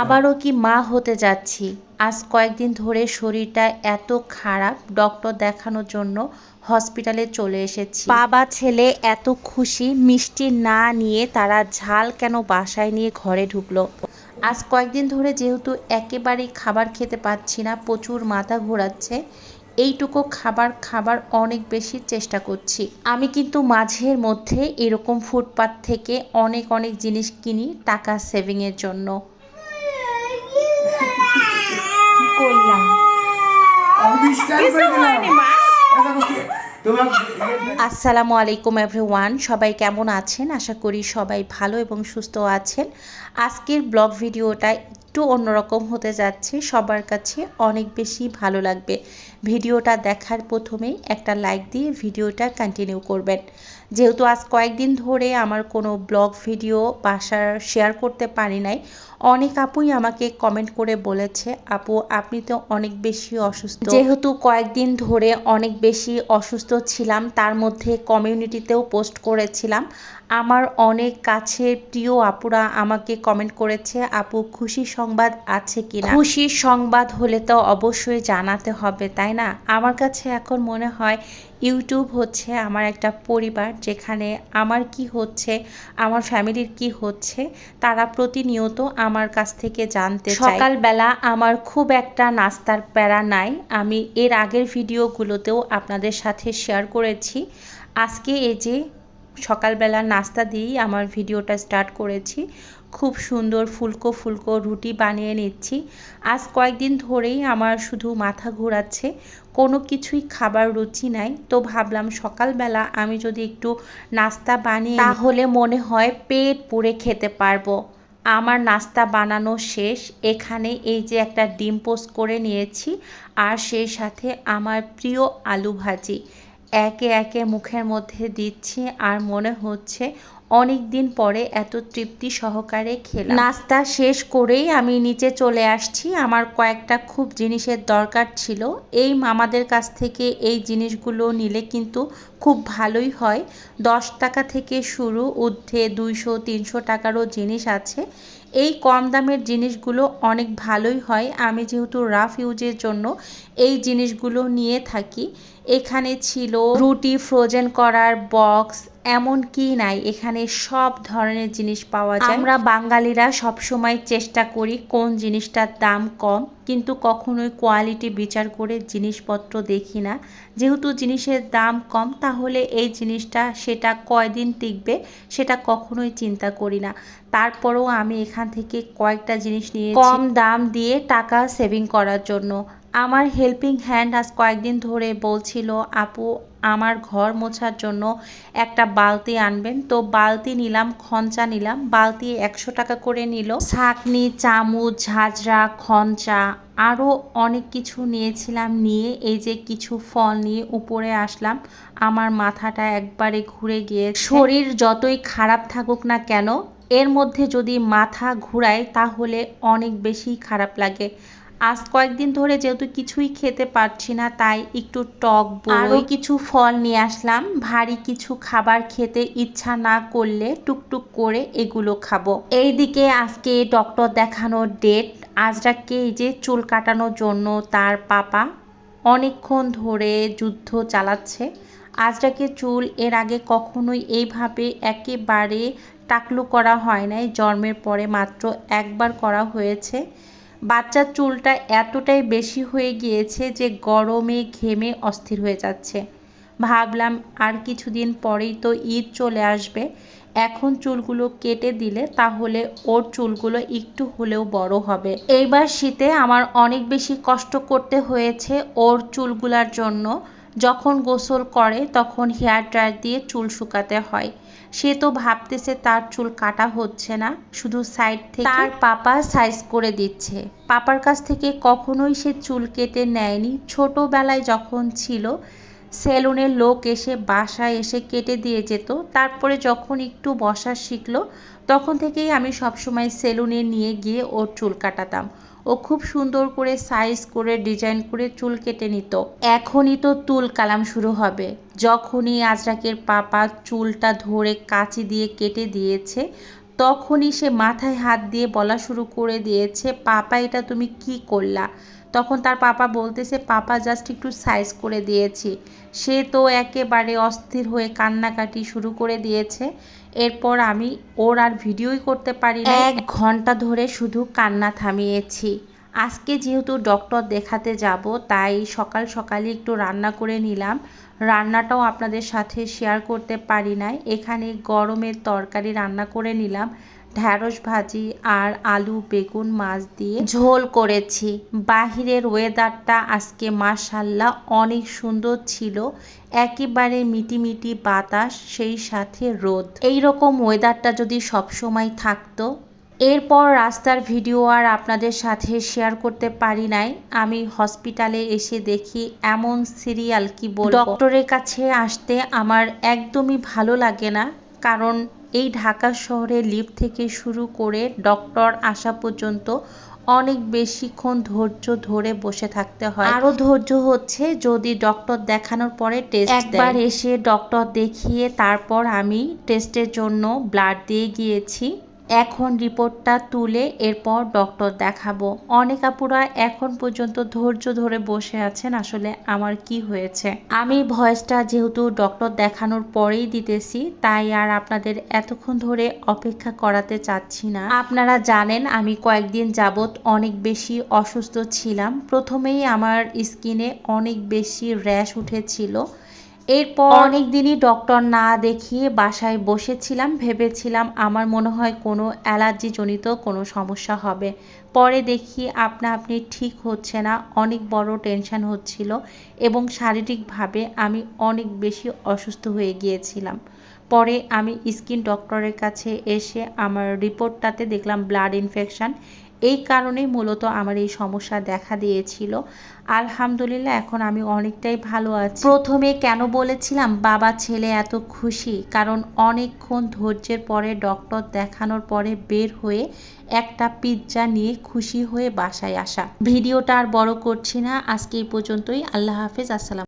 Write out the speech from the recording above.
আবারও কি মা হতে যাচ্ছি? আজ কয়েকদিন ধরে শরীরটা এত খারাপ, ডক্টর দেখানোর জন্য হসপিটালে চলে এসেছি। বাবা, ছেলে এত খুশি, মিষ্টি না নিয়ে তারা ঝাল কেন বাসায় নিয়ে ঘরে ঢুকলো? আজ কয়েকদিন ধরে যেহেতু একেবারেই খাবার খেতে পাচ্ছি না, প্রচুর মাথা ঘোরাচ্ছে এইটুকু খাবার খাবার অনেক বেশি চেষ্টা করছি। আমি কিন্তু মাঝের মধ্যে এরকম ফুটপাত থেকে অনেক অনেক জিনিস কিনি টাকা সেভিংয়ের জন্য। কি করলাম? আসসালামু আলাইকুম এভরিওয়ান সবাই কেমন আছেন? আশা করি সবাই ভালো এবং সুস্থ আছেন। আজকের ব্লগ ভিডিওটা একটু অন্যরকম হতে যাচ্ছে। সবার কাছে অনেক বেশি ভালো লাগবে। ভিডিওটা দেখার প্রথমেই একটা লাইক দিয়ে ভিডিওটা কন্টিনিউ করবেন। যেহেতু আজ কয়েকদিন ধরে আমার কোনো ব্লগ ভিডিও বাসার শেয়ার করতে পারি নাই, অনেক আপুই আমাকে কমেন্ট করে বলেছে, আপু, আপনি তো অনেক বেশি অসুস্থ। যেহেতু কয়েকদিন ধরে অনেক বেশি অসুস্থ ছিলাম, তার মধ্যে কমিউনিটিতেও পোস্ট করেছিলাম। আমার অনেক কাছে প্রিয় আপুরা আমাকে কমেন্ট করেছে, আপু, খুশি সংবাদ আছে কিনা? খুশির সংবাদ হলে তো অবশ্যই জানাতে হবে, তাই না। আমার কাছে এখন মনে হয় ইউটিউব হচ্ছে আমার একটা পরিবার যেখানে আমার কি হচ্ছে, আমার ফ্যামিলির কি হচ্ছে, তারা প্রতিনিয়ত আমার কাছ থেকে জানতে সকালবেলা আমার খুব একটা নাস্তার প্যারা নাই। আমি এর আগের ভিডিওগুলোতেও আপনাদের সাথে শেয়ার করেছি। আজকে এই যে সকালবেলা নাস্তা দিয়েই আমার ভিডিওটা স্টার্ট করেছি। খুব সুন্দর ফুলকো ফুলকো রুটি বানিয়ে নিচ্ছি। আজ কয়েকদিন ধরেই আমার শুধু মাথা ঘোরাচ্ছে, কোনো কিছুই খাবার রুচি নাই। তো ভাবলাম সকালবেলা আমি যদি একটু নাস্তা বানিয়ে তাহলে মনে হয় পেট পুড়ে খেতে পারব। আমার নাস্তা বানানো শেষ, এখানে এই যে একটা ডিম পোস্ট করে নিয়েছি, আর সেই সাথে আমার প্রিয় আলু ভাজি। একে একে মুখের মধ্যে দিচ্ছি, আর মনে হচ্ছে অনেক দিন পরে এত তৃপ্তি সহকারে খেলাম। নাস্তা শেষ করেই আমি নিচে চলে আসছি। আমার কয়েকটা খুব জিনিসের দরকার ছিল। এই মামাদের কাছ থেকে এই জিনিসগুলো নিলে কিন্তু খুব ভালোই হয়। দশ টাকা থেকে শুরু ঊর্ধ্বে দুইশো, তিনশো টাকারও জিনিস আছে। এই কম দামের জিনিসগুলো অনেক ভালোই হয়। আমি যেহেতু রাফ ইউজের জন্য এই জিনিসগুলো নিয়ে থাকি। এখানে ছিল রুটি ফ্রোজেন করার বক্স এমন কি নাই? এখানে সব ধরনের জিনিস পাওয়া যায়। আমরা বাঙালিরা সবসময় চেষ্টা করি কোন জিনিসটার দাম কম কিন্তু কখনোই কোয়ালিটি বিচার করে জিনিসপত্র দেখি না। যেহেতু জিনিসের দাম কম তাহলে এই জিনিসটা সেটা কয়দিন টিকবে সেটা কখনোই চিন্তা করি না। তারপরেও আমি এখান থেকে কয়েকটা জিনিস নিয়ে কম দাম দিয়ে টাকা সেভিং করার জন্য। আমার হেল্পিং হ্যান্ড আজ কয়েকদিন ধরে বলছিল আপু আমার ঘর মোছার জন্য একটা বালতি আনবেন। তো বালতি নিলাম খঞ্চা নিলাম। বালতি একশো টাকা করে নিল। ছাকনি, চামচ, ঝাঁঝরা খঞ্চা আরও অনেক কিছু নিয়েছিলাম নিয়ে এই যে কিছু ফল নিয়ে উপরে আসলাম। আমার মাথাটা একবারে ঘুরে গিয়ে শরীর যতই খারাপ থাকুক না কেন, এর মধ্যে যদি মাথা ঘুরায় তাহলে অনেক বেশি খারাপ লাগে। আজ কয়েকদিন ধরে যেহেতু কিছুই খেতে পারছি না, তাই একটু টক আরও কিছু ফল নিয়ে আসলাম। ভারী কিছু খাবার খেতে ইচ্ছা না করলে টুকটুক করে এগুলো খাব। এইদিকে আজকে ডক্টর দেখানোর ডেট আজরাকে এই যে চুল কাটানোর জন্য তার পাপা অনেকক্ষণ ধরে যুদ্ধ চালাচ্ছে। আজরাকে চুল এর আগে কখনোই এইভাবে একেবারে টাকলু করা হয় নাই, জন্মের পরে মাত্র একবার করা হয়েছে। বাচ্চার চুলটা এতটাই বেশি হয়ে গিয়েছে যে গরমে ঘেমে অস্থির হয়ে যাচ্ছে। ভাবলাম আর কিছুদিন পরেই তো ঈদ চলে আসবে। এখন চুলগুলো কেটে দিলে তাহলে ওর চুলগুলো একটু হলেও বড় হবে। এইবার শীতে আমার অনেক বেশি কষ্ট করতে হয়েছে ওর চুলগুলার জন্য। যখন গোসল করে তখন হেয়ার ড্রায়ার দিয়ে চুল শুকাতে হয়। সে তো ভাবতেছে তার চুল কাটা হচ্ছে না শুধু সাইড থেকে তার পাপা সাইজ করে দিচ্ছে। পাপার কাছ থেকে কখনোই সে চুল কেটে নেয়নি। ছোটবেলায় যখন ছিল সেলুনের লোক এসে বাসায় এসে কেটে দিয়ে যেত। তারপরে যখন একটু বসা শিখলো তখন থেকেই আমি সবসময় সেলুনে নিয়ে গিয়ে ওর চুল কাটাতাম। ও খুব সুন্দর করে সাইজ করে ডিজাইন করে চুল কেটে নিত। এখনই তো তুল কালাম শুরু হবে। যখনই আজরাকের পাপা চুলটা ধরে কাঁচি দিয়ে কেটে দিয়েছে, তখনই সে মাথায় হাত দিয়ে বলা শুরু করে দিয়েছে, পাপা, এটা তুমি কি করলা? তখন তার পাপা বলতেছে, পাপা জাস্ট একটু সাইজ করে দিয়েছি। সে তো একেবারে অস্থির হয়ে কান্নাকাটি শুরু করে দিয়েছে। এরপর আমি ওর আর ভিডিওই করতে পারি না এক ঘণ্টা ধরে শুধু কান্না থামিয়েছি। আজকে যেহেতু ডক্টর দেখাতে যাব, তাই সকাল সকালে একটু রান্না করে নিলাম। রান্নাটাও আপনাদের সাথে শেয়ার করতে পারি নাই। এখানে গরমের তরকারি রান্না করে নিলাম। ঢ্যাঁড়স ভাজি আর আলু, বেগুন, মাছ দিয়ে ঝোল করেছি। বাহিরের ওয়েদারটা আজকে মাশাল্লাহ অনেক সুন্দর ছিল। একেবারে মিটিমিটি বাতাস, সেই সাথে রোদ। এই রকম ওয়েদারটা যদি সব সময় থাকতো, এরপর রাস্তার ভিডিও আর আপনাদের সাথে শেয়ার করতে পারি নাই। আমি হসপিটালে এসে দেখি এমন সিরিয়াল কি বলব? ডক্টরের কাছে আসতে আমার একদমই ভালো লাগে না, কারণ এই ঢাকা শহরে লিফট থেকে শুরু করে ডক্টর আসা পর্যন্ত অনেক বেশিক্ষণ ধৈর্য ধরে বসে থাকতে হয়। আরও ধৈর্য হচ্ছে যদি ডক্টর দেখানোর পরে টেস্ট একবার এসে ডক্টর দেখিয়ে তারপর আমি টেস্টের জন্য ব্লাড দিয়ে গিয়েছি। এখন রিপোর্টটা তুলে এরপর ডক্টর দেখাবো। অনেক আপুরা এখন পর্যন্ত ধৈর্য ধরে বসে আছেন, আসলে আমার কি হয়েছে? আমি ভয়েসটা যেহেতু ডক্টর দেখানোর পরেই দিতেছি, তাই আর আপনাদের এতক্ষণ ধরে অপেক্ষা করাতে চাচ্ছি না। আপনারা জানেন, আমি কয়েকদিন যাবত অনেক বেশি অসুস্থ ছিলাম। প্রথমেই আমার স্কিনে অনেক বেশি র্যাশ উঠেছিল। এরপর অনেক দিনই ডক্টর না দেখিয়ে বাসায় বসেছিলাম, ভেবেছিলাম আমার মনে হয় কোনো অ্যালার্জি জনিত কোনো সমস্যা হবে। পরে দেখি আপনা আপনি ঠিক হচ্ছে না, অনেক বড় টেনশন হচ্ছিল এবং শারীরিকভাবে আমি অনেক বেশি অসুস্থ হয়ে গিয়েছিলাম। পরে আমি স্কিন ডক্টরের কাছে এসে আমার রিপোর্টটাতে দেখলাম ব্লাড ইনফেকশন এই কারণেই মূলত আমার এই সমস্যা দেখা দিয়েছিল। আলহামদুলিল্লাহ, এখন আমি অনেকটাই ভালো আছি। প্রথমে কেন বলেছিলাম, বাবা ছেলে এত খুশি? কারণ অনেকক্ষণ ধৈর্যের পরে ডক্টর দেখানোর পরে বের হয়ে একটা পিৎজা নিয়ে খুশি হয়ে বাসায় আসা। ভিডিওটা আর বড় করছি না। আজকে এই পর্যন্তই। আল্লাহ হাফেজ। আসসালাম